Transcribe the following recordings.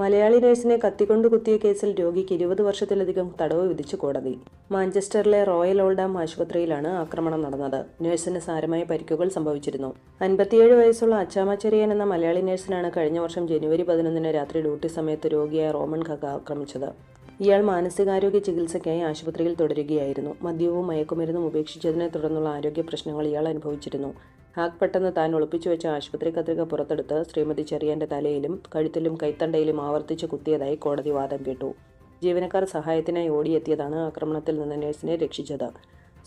മലയാളി നഴ്സിനെ കത്തിക്കൊണ്ട് കുത്തിയ കേസിൽ രോഗിക്ക് ഇരുപത് വർഷത്തിലധികം തടവ് വിധിച്ചു കോടതി. മാഞ്ചസ്റ്ററിലെ റോയൽ ഓൾഡാം ആശുപത്രിയിലാണ് ആക്രമണം നടന്നത്. നഴ്സിന് സാരമായ പരിക്കുകൾ സംഭവിച്ചിരുന്നു. അൻപത്തിയേഴ് വയസ്സുള്ള അച്ചാമച്ചെറിയൻ എന്ന മലയാളി നഴ്സിനാണ് കഴിഞ്ഞ വർഷം ജനുവരി പതിനൊന്നിന് രാത്രി ഡ്യൂട്ടി സമയത്ത് രോഗിയായ റോമൻ ഖഗ ആക്രമിച്ചത്. ഇയാൾ മാനസികാരോഗ്യ ചികിത്സയ്ക്കായി ആശുപത്രിയിൽ തുടരുകയായിരുന്നു. മദ്യവും മയക്കുമരുന്നും ഉപേക്ഷിച്ചതിനെ തുടർന്നുള്ള ആരോഗ്യ പ്രശ്നങ്ങൾ ഇയാൾ അനുഭവിച്ചിരുന്നു. ഹാക്ക് പെട്ടെന്ന് താൻ ഒളിപ്പിച്ചു വെച്ച ആശുപത്രി കത്രിക പുറത്തെടുത്ത് ശ്രീമതി ചെറിയന്റെ തലയിലും കഴുത്തിലും കൈത്തണ്ടയിലും ആവർത്തിച്ച് കുത്തിയതായി കോടതി വാദം കേട്ടു. ജീവനക്കാർ സഹായത്തിനായി ഓടിയെത്തിയതാണ് ആക്രമണത്തിൽ നിന്ന് നഴ്സിനെ രക്ഷിച്ചത്.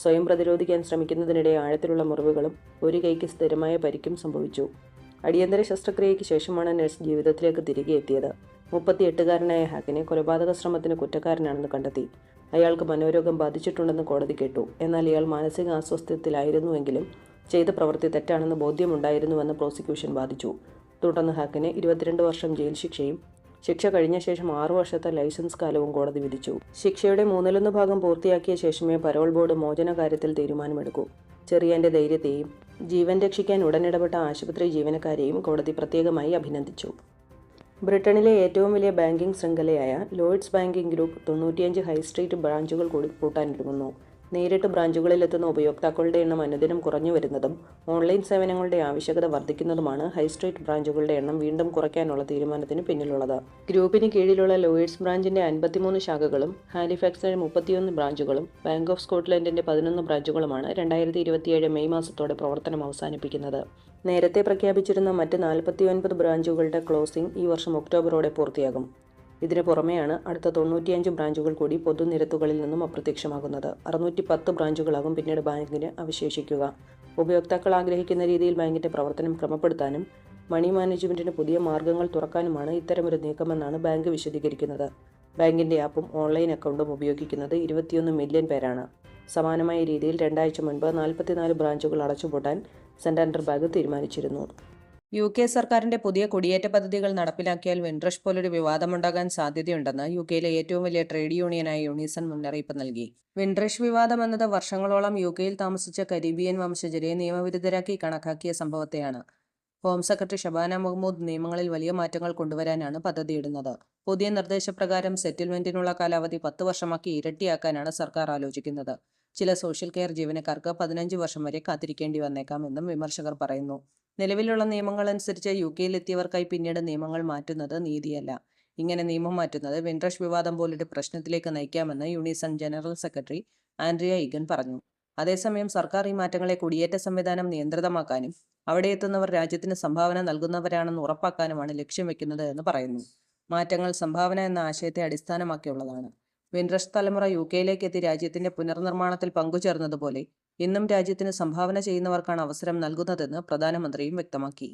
സ്വയം പ്രതിരോധിക്കാൻ ശ്രമിക്കുന്നതിനിടെ ആഴത്തിലുള്ള മുറിവുകളും ഒരു കൈക്ക് സ്ഥിരമായ പരിക്കും സംഭവിച്ചു. അടിയന്തര ശസ്ത്രക്രിയയ്ക്ക് ശേഷമാണ് നഴ്സ് ജീവിതത്തിലേക്ക് തിരികെ എത്തിയത്. മുപ്പത്തിയെട്ടുകാരനായ ഹാക്കിനെ കൊലപാതക ശ്രമത്തിന് കുറ്റക്കാരനാണെന്ന് കണ്ടെത്തി. അയാൾക്ക് മനോരോഗം ബാധിച്ചിട്ടുണ്ടെന്ന് കോടതി കേട്ടു. എന്നാൽ ഇയാൾ മാനസിക അസ്വസ്ഥത്തിലായിരുന്നുവെങ്കിലും ചെയ്ത പ്രവൃത്തി തെറ്റാണെന്ന് ബോധ്യമുണ്ടായിരുന്നുവെന്ന് പ്രോസിക്യൂഷൻ വാദിച്ചു. തുടർന്ന് ഹാക്കിന് ഇരുപത്തിരണ്ട് വർഷം ജയിൽ ശിക്ഷയും ശിക്ഷ കഴിഞ്ഞ ശേഷം ആറു വർഷത്തെ ലൈസൻസ് കാലവും കോടതി വിധിച്ചു. ശിക്ഷയുടെ മൂന്നിലൊന്ന് ഭാഗം പൂർത്തിയാക്കിയ ശേഷമേ പരോൾ ബോർഡ് മോചന കാര്യത്തിൽ തീരുമാനമെടുക്കൂ. ചെറിയന്റെ ധൈര്യത്തെയും ജീവൻ രക്ഷിക്കാൻ ഉടനിടപെട്ട ആശുപത്രി ജീവനക്കാരെയും കോടതി പ്രത്യേകമായി അഭിനന്ദിച്ചു. ബ്രിട്ടനിലെ ഏറ്റവും വലിയ ബാങ്കിംഗ് ശൃംഖലയായ ലോയിഡ്സ് ബാങ്കിംഗ് ഗ്രൂപ്പ് തൊണ്ണൂറ്റിയഞ്ച് ഹൈസ്ട്രീറ്റ് ബ്രാഞ്ചുകൾ കൂടി പൂട്ടാനൊരുങ്ങുന്നു നേരിട്ട് ബ്രാഞ്ചുകളിൽ എത്തുന്ന ഉപയോക്താക്കളുടെ എണ്ണം അനുദിനം കുറഞ്ഞു വരുന്നതും ഓൺലൈൻ സേവനങ്ങളുടെ ആവശ്യകത വർദ്ധിക്കുന്നതുമാണ് ഹൈസ്ട്രീറ്റ് ബ്രാഞ്ചുകളുടെ എണ്ണം വീണ്ടും കുറയ്ക്കാനുള്ള തീരുമാനത്തിന് പിന്നിലുള്ളത്. ഗ്രൂപ്പിന് കീഴിലുള്ള ലോയേഴ്സ് ബ്രാഞ്ചിന്റെ അൻപത്തിമൂന്ന് ശാഖകളും ഹാലിഫാക്സിന്റെ മുപ്പത്തിയൊന്ന് ബ്രാഞ്ചുകളും ബാങ്ക് ഓഫ് സ്കോട്ട്ലൻഡിന്റെ പതിനൊന്ന് ബ്രാഞ്ചുകളുമാണ് രണ്ടായിരത്തി ഇരുപത്തിയേഴ് മെയ് മാസത്തോടെ പ്രവർത്തനം അവസാനിപ്പിക്കുന്നത്. നേരത്തെ പ്രഖ്യാപിച്ചിരുന്ന മറ്റ് നാൽപ്പത്തിയൊൻപത് ബ്രാഞ്ചുകളുടെ ക്ലോസിംഗ് ഈ വർഷം ഒക്ടോബറോടെ പൂർത്തിയാകും. ഇതിനു പുറമെയാണ് അടുത്ത തൊണ്ണൂറ്റിയഞ്ച് ബ്രാഞ്ചുകൾ കൂടി പൊതുനിരത്തുകളിൽ നിന്നും അപ്രത്യക്ഷമാകുന്നത്. അറുന്നൂറ്റി പത്ത് ബ്രാഞ്ചുകളാകും പിന്നീട് ബാങ്കിന് അവശേഷിക്കുക. ഉപയോക്താക്കൾ ആഗ്രഹിക്കുന്ന രീതിയിൽ ബാങ്കിന്റെ പ്രവർത്തനം ക്രമപ്പെടുത്താനും മണി മാനേജ്മെന്റിന് പുതിയ മാർഗങ്ങൾ തുറക്കാനുമാണ് ഇത്തരമൊരു നീക്കമെന്നാണ് ബാങ്ക് വിശദീകരിക്കുന്നത്. ബാങ്കിന്റെ ആപ്പും ഓൺലൈൻ അക്കൗണ്ടും ഉപയോഗിക്കുന്നത് ഇരുപത്തിയൊന്ന് മില്യൺ പേരാണ്. സമാനമായ രീതിയിൽ രണ്ടാഴ്ച മുൻപ് നാൽപ്പത്തിനാല് ബ്രാഞ്ചുകൾ അടച്ചുപൂട്ടാൻ സെന്റാൻഡർ ബാങ്ക് തീരുമാനിച്ചിരുന്നു. യു കെ സർക്കാരിന്റെ പുതിയ കുടിയേറ്റ പദ്ധതികൾ നടപ്പിലാക്കിയാൽ വിൻട്രഷ് പോലൊരു വിവാദമുണ്ടാകാൻ സാധ്യതയുണ്ടെന്ന് യു കെയിലെ ഏറ്റവും വലിയ ട്രേഡ് യൂണിയനായ യൂണിസൺ മുന്നറിയിപ്പ് നൽകി. വിൻട്രഷ് വിവാദം എന്നത് വർഷങ്ങളോളം യു കെയിൽ താമസിച്ച കരീബിയൻ വംശജരെ നിയമവിരുദ്ധരാക്കി കണക്കാക്കിയ സംഭവത്തെയാണ്. ഹോം സെക്രട്ടറി ഷബാന മുഹമ്മൂദ് നിയമങ്ങളിൽ വലിയ മാറ്റങ്ങൾ കൊണ്ടുവരാനാണ് പദ്ധതിയിടുന്നത്. പുതിയ നിർദ്ദേശപ്രകാരം സെറ്റിൽമെന്റിനുള്ള കാലാവധി പത്ത് വർഷമാക്കി ഇരട്ടിയാക്കാനാണ് സർക്കാർ ആലോചിക്കുന്നത്. ചില സോഷ്യൽ കെയർ ജീവനക്കാർക്ക് പതിനഞ്ച് വർഷം വരെ കാത്തിരിക്കേണ്ടി വന്നേക്കാമെന്നും വിമർശകർ പറയുന്നു. നിലവിലുള്ള നിയമങ്ങൾ അനുസരിച്ച് യു കെയിലെത്തിയവർക്കായി പിന്നീട് നിയമങ്ങൾ മാറ്റുന്നത് നീതിയല്ല. ഇങ്ങനെ നിയമം മാറ്റുന്നത് വിൻട്രഷ് വിവാദം പോലൊരു പ്രശ്നത്തിലേക്ക് നയിക്കാമെന്ന് Unison general secretary Andrea Egan പറഞ്ഞു. അതേസമയം സർക്കാർ ഈ മാറ്റങ്ങളെ കുടിയേറ്റ സംവിധാനം നിയന്ത്രിതമാക്കാനും അവിടെ എത്തുന്നവർ രാജ്യത്തിന് സംഭാവന നൽകുന്നവരാണെന്ന് ഉറപ്പാക്കാനുമാണ് ലക്ഷ്യം വെക്കുന്നത് എന്ന് പറയുന്നു. മാറ്റങ്ങൾ സംഭാവന എന്ന ആശയത്തെ അടിസ്ഥാനമാക്കിയുള്ളതാണ്. വിൻട്രഷ് തലമുറ യു കെയിലേക്ക് എത്തി രാജ്യത്തിന്റെ പുനർനിർമ്മാണത്തിൽ പങ്കുചേർന്നതുപോലെ ഇന്നും രാജ്യത്തിന് സംഭാവന ചെയ്യുന്നവർക്കാണ് അവസരം നൽകുന്നതെന്ന് പ്രധാനമന്ത്രിയും വ്യക്തമാക്കി